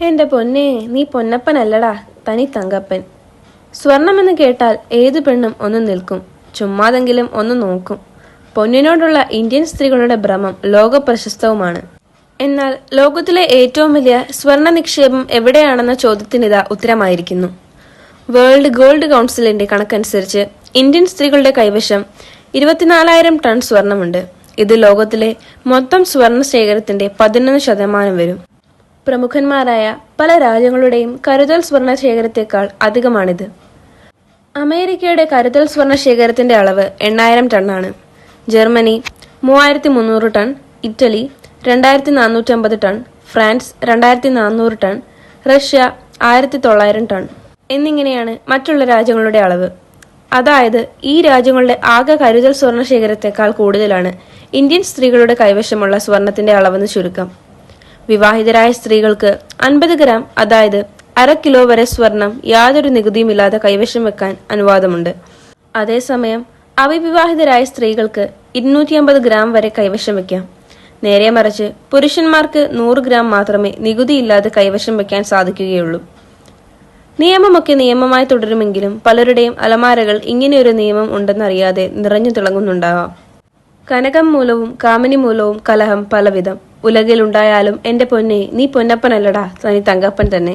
എന്റെ പൊന്നെ നീ പൊന്നപ്പനല്ലടാ തനി തങ്കപ്പൻ. സ്വർണമെന്ന് കേട്ടാൽ ഏതു പെണ്ണും ഒന്ന് നിൽക്കും ചുമ്മാതെങ്കിലും ഒന്ന് നോക്കും. പൊന്നിനോടുള്ള ഇന്ത്യൻ സ്ത്രീകളുടെ ഭ്രമം ലോക പ്രശസ്തവുമാണ് എന്നാൽ ലോകത്തിലെ ഏറ്റവും വലിയ സ്വർണ നിക്ഷേപം എവിടെയാണെന്ന ചോദ്യത്തിനിതാ ഉത്തരമായിരിക്കുന്നു. വേൾഡ് ഗോൾഡ് കൗൺസിലിന്റെ കണക്കനുസരിച്ച് ഇന്ത്യൻ സ്ത്രീകളുടെ കൈവശം ഇരുപത്തിനാലായിരം ടൺ സ്വർണമുണ്ട്. ഇത് ലോകത്തിലെ മൊത്തം സ്വർണ ശേഖരത്തിന്റെ പതിനൊന്ന് ശതമാനം വരും. പ്രമുഖന്മാരായ പല രാജ്യങ്ങളുടെയും കരുതൽ സ്വർണ ശേഖരത്തേക്കാൾ അധികമാണിത്. അമേരിക്കയുടെ കരുതൽ സ്വർണ ശേഖരത്തിന്റെ അളവ് എണ്ണായിരം ടണ്ണാണ് ജർമ്മനി മൂവായിരത്തി മുന്നൂറ് ടൺ ഇറ്റലി രണ്ടായിരത്തി നാനൂറ്റമ്പത് ടൺ ഫ്രാൻസ് രണ്ടായിരത്തി നാനൂറ് ടൺ റഷ്യ ആയിരത്തി തൊള്ളായിരം ടൺ. എന്നിങ്ങനെയാണ് മറ്റുള്ള രാജ്യങ്ങളുടെ അളവ്. അതായത് ഈ രാജ്യങ്ങളുടെ ആകെ കരുതൽ സ്വർണ ശേഖരത്തെക്കാൾ കൂടുതലാണ് ഇന്ത്യൻ സ്ത്രീകളുടെ കൈവശമുള്ള സ്വർണത്തിന്റെ അളവെന്ന് ചുരുക്കം. വിവാഹിതരായ സ്ത്രീകൾക്ക് അൻപത് ഗ്രാം അതായത് അര കിലോ വരെ സ്വർണം യാതൊരു നികുതിയുമില്ലാതെ കൈവശം വെക്കാൻ അനുവാദമുണ്ട്. അതേസമയം അവിവാഹിതരായ സ്ത്രീകൾക്ക് ഇരുന്നൂറ്റി അമ്പത് ഗ്രാം വരെ കൈവശം വെക്കാം. നേരെ മറിച്ച് പുരുഷന്മാർക്ക് നൂറ് ഗ്രാം മാത്രമേ നികുതിയില്ലാതെ കൈവശം വെക്കാൻ സാധിക്കുകയുള്ളൂ. നിയമമൊക്കെ നിയമമായി തുടരുമെങ്കിലും പലരുടെയും അലമാരകൾ ഇങ്ങനെയൊരു നിയമം ഉണ്ടെന്നറിയാതെ നിറഞ്ഞു തിളങ്ങുന്നുണ്ടാവാം. കനകം മൂലവും കാമിനി മൂലവും കലഹം പലവിധം. ഉലകിലുണ്ടായാലും എന്റെ പൊന്നെ നീ പൊന്നപ്പനല്ലടാ തനി തങ്കപ്പൻ തന്നെ.